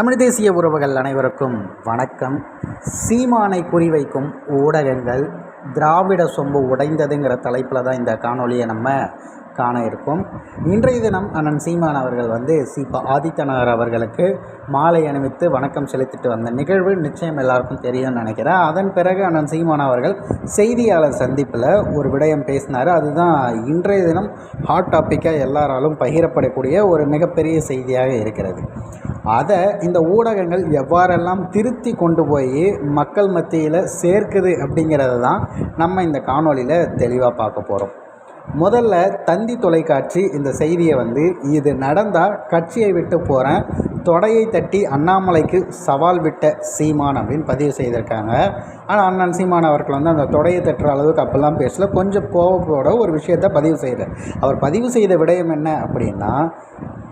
தமிழ் தேசிய உறவுகள் அனைவருக்கும் வணக்கம். சீமானை குறிவைக்கும் ஊடகங்கள் திராவிட சொம்பு உடைந்ததுங்கிற தலைப்பில் தான் இந்த காணொலியை நம்ம காண இருக்கும். இன்றைய தினம் அண்ணன் சீமான் அவர்கள் வந்து சீபா ஆதித்தனார் அவர்களுக்கு மாலை அணிவித்து வணக்கம் செலுத்திட்டு வந்த நிகழ்வு நிச்சயம் எல்லாருக்கும் தெரியும்னு நினைக்கிறேன். அதன் பிறகு அண்ணன் சீமான் அவர்கள் செய்தியாளர் சந்திப்பில் ஒரு விடயம் பேசினார். அதுதான் இன்றைய தினம் ஹாட் டாப்பிக்காக எல்லாராலும் பகிரப்படக்கூடிய ஒரு மிகப்பெரிய செய்தியாக இருக்கிறது. அதை இந்த ஊடகங்கள் எவ்வாறெல்லாம் திருத்தி கொண்டு போய் மக்கள் மத்தியில் சேர்க்குது அப்படிங்கிறது தான் நம்ம இந்த காணொளியில் தெளிவாக பார்க்க போகிறோம் முதல்ல தந்தி தொலைக்காட்சி இந்த செய்தியை வந்து இது நடந்தால் கட்சியை விட்டு போகிறேன் தொடையை தட்டி அண்ணாமலைக்கு சவால் விட்ட சீமான் அப்படின்னு பதிவு செய்திருக்காங்க. ஆனால் அண்ணன் சீமான் அவர்கள் வந்து அந்த தொடையை தட்டுற அளவுக்கு அப்பெல்லாம் பேசல. கொஞ்சம் கோபப்போட ஒரு விஷயத்தை பதிவு செய்கிறார் அவர் பதிவு செய்த விடயம் என்ன அப்படின்னா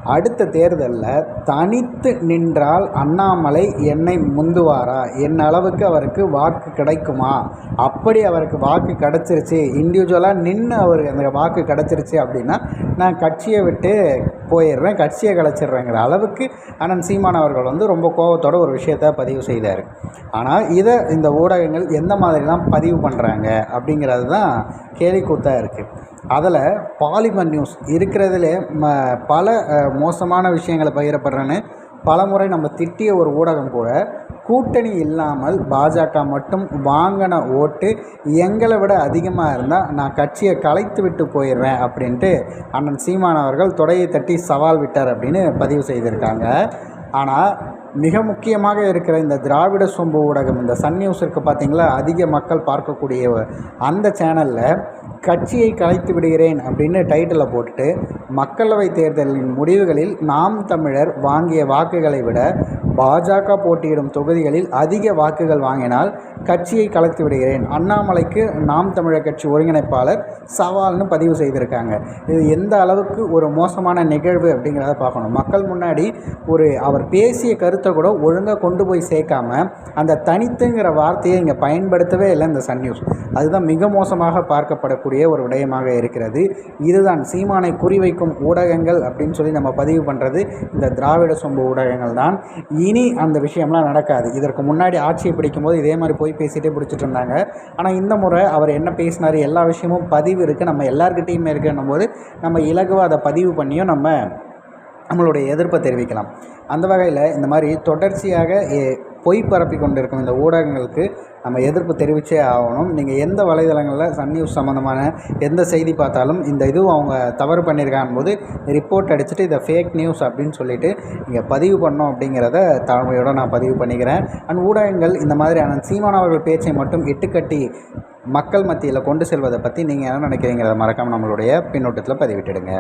அடுத்த தேர்தலில் தனித்து நின்றால் அண்ணாமலை என்னை முந்துவாரா? என் அளவுக்கு அவருக்கு வாக்கு கிடைக்குமா? அப்படி அவருக்கு வாக்கு கிடச்சிருச்சு. இண்டிவிஜுவலாக நின்று அவருக்கு அந்த வாக்கு கிடச்சிருச்சு அப்படின்னா நான் கட்சியை விட்டு போயிடுறேன் கட்சியை கலைச்சிட்றேங்கிற அளவுக்கு அண்ணன் சீமான் அவர்கள் வந்து ரொம்ப கோபத்தோட ஒரு விஷயத்த பதிவு செய்தார். ஆனால் இதை இந்த ஊடகங்கள் எந்த மாதிரிலாம் பதிவு பண்ணுறாங்க அப்படிங்கிறது தான் கேலிக்கூத்தாக இருக்குது அதில் பாலிமர் நியூஸ் இருக்கிறதுலே ம பல மோசமான விஷயங்களை பகிரப்படுறேன்னு பலமுறை நம்ம திட்டிய ஒரு ஊடகம் கூட கூட்டணி இல்லாமல் பாஜக மட்டும் வாங்கின ஓட்டு எங்களை விட அதிகமாக இருந்தால் நான் கட்சியை கலைத்து விட்டு போயிடுறேன் அப்படின்ட்டு அண்ணன் சீமானவர்கள் தொடையை தட்டி சவால் விட்டார் அப்படின்னு பதிவு செய்திருக்காங்க. ஆனால் மிக முக்கியமாக இருக்கிற இந்த திராவிட சொம்பு ஊடகம் இந்த சன் நியூஸ் இருக்குது பார்த்தீங்களா அதிக மக்கள் பார்க்கக்கூடிய அந்த சேனலில் கட்சியை கலைத்து விடுகிறேன் அப்படின்னு டைட்டிலை போட்டுட்டு மக்களவை தேர்தலின் முடிவுகளில் நாம் தமிழர் வாங்கிய வாக்குகளை விட பாஜக போட்டியிடும் தொகுதிகளில் அதிக வாக்குகள் வாங்கினால் கட்சியை கலத்து விடுகிறேன். அண்ணாமலைக்கு நாம் தமிழர் கட்சி ஒருங்கிணைப்பாளர் சவால்னு பதிவு செய்திருக்காங்க. இது எந்த அளவுக்கு ஒரு மோசமான நிகழ்வு அப்படிங்கிறத பார்க்கணும். மக்கள் முன்னாடி ஒரு அவர் பேசிய கருத்தை கூட ஒழுங்காக கொண்டு போய் சேர்க்காம அந்த தனித்துங்கிற வார்த்தையை இங்கே பயன்படுத்தவே இல்லை இந்த சன் நியூஸ். அதுதான் மிக மோசமாக பார்க்கப்படக்கூடிய ஒரு விடயமாக இருக்கிறது. இதுதான் சீமானை குறிவைக்கும் ஊடகங்கள் அப்படின்னு சொல்லி நம்ம பதிவு பண்ணுறது இந்த திராவிட சொம்பு ஊடகங்கள் தான். இனி அந்த விஷயம்லாம் நடக்காது. இதற்கு முன்னாடி ஆட்சியை பிடிக்கும்போது இதே மாதிரி போய் பேசிகிட்டே பிடிச்சிட்டு இருந்தாங்க. ஆனால் இந்த முறை அவர் என்ன பேசினார் எல்லா விஷயமும் பதிவு இருக்குது நம்ம எல்லாருக்கிட்டேயுமே இருக்குன்னும் போது நம்ம இலகுவாக அதை பதிவு பண்ணியும் நம்ம நம்மளுடைய எதிர்ப்பை தெரிவிக்கலாம். அந்த வகையில் இந்த மாதிரி தொடர்ச்சியாக பொய் பரப்பி கொண்டிருக்கும் இந்த ஊடகங்களுக்கு நம்ம எதிர்ப்பு தெரிவித்தே ஆகணும். நீங்கள் எந்த வலைதளங்களில் சன் நியூஸ் சம்மந்தமான எந்த செய்தி பார்த்தாலும் இந்த இதுவும் அவங்க தவறு பண்ணியிருக்காங்க போது ரிப்போர்ட் அடிச்சுட்டு இதை ஃபேக் நியூஸ் அப்படின்னு சொல்லிட்டு நீங்கள் பதிவு பண்ணோம் அப்படிங்கிறத தாழ்மையோட நான் பதிவு பண்ணிக்கிறேன். அண்ட் ஊடகங்கள் இந்த மாதிரியான சீமான் அவர்கள் பேச்சை மட்டும் இட்டுக்கட்டி மக்கள் மத்தியில் கொண்டு செல்வதை பற்றி நீங்கள் என்ன நினைக்கிறீங்கிறத மறக்காமல் நம்மளுடைய பின்னோட்டத்தில் பதிவிட்டுடுங்க.